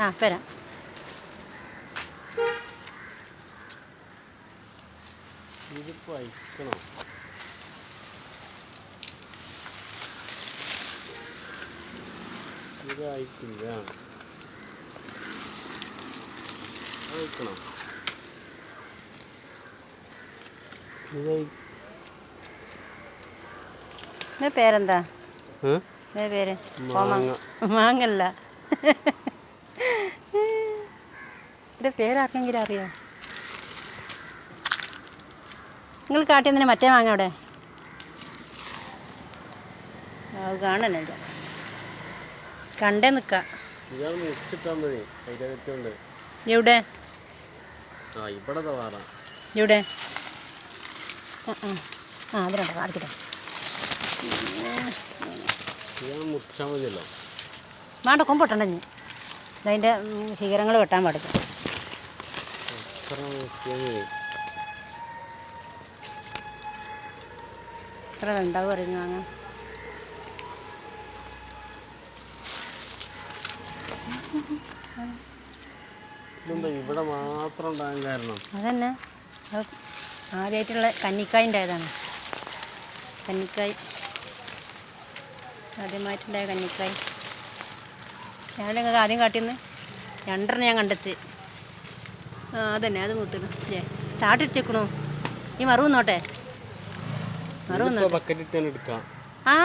ആ വരാം. ഇതിപ്പോ അയക്കണോ? ഇത് അയക്കില്ല. അയക്കണോ? ഇത് അയ- ഇതിന്റെ പേരെന്താ? പേര്? മാങ്ങ. മാങ്ങല്ല. ഇതിന്റെ പേരാർക്കെങ്കിലും അറിയോ? നിങ്ങൾ കാട്ടിയെന്നെ മറ്റേ മാങ്ങ അവിടെ? കാണണില്ല കണ്ടേ നിൽക്കാം എവിടെ? എവിടെ? ആ ആ. ആ കാണിക്കട്ടെ മുറിച്ചാൽ മതിയല്ലോ. വേണ്ട കൊമ്പൊട്ടണ്ടഞ്ഞ് അതിന്റെ ശിഖരങ്ങൾ വെട്ടാൻ പാടില്ല. എത്ര വേണ്ടാവും ഉണ്ടാവും അറിയുന്നു വാങ്ങാൻ ഇവിടെ മാത്രം ഉണ്ടാകാൻ കാരണം? അതന്നെ. അത് ആദ്യമായിട്ടുള്ള കന്നിക്കായിന്റെ കന്നിക്കായ് ആദ്യമായിട്ടുണ്ടായ കന്നിക്കായ് ഞാൻ നിങ്ങൾക്ക് ആദ്യം കാട്ടിന്ന്. രണ്ടെണ്ണം ഞാൻ കണ്ടച്ച്. ആ അതന്നെ അത് കൂത്തിടും ഏ താട്ടിച്ചേക്കണു ഈ മറു നോട്ടെ മറു ഇതിപ്പോ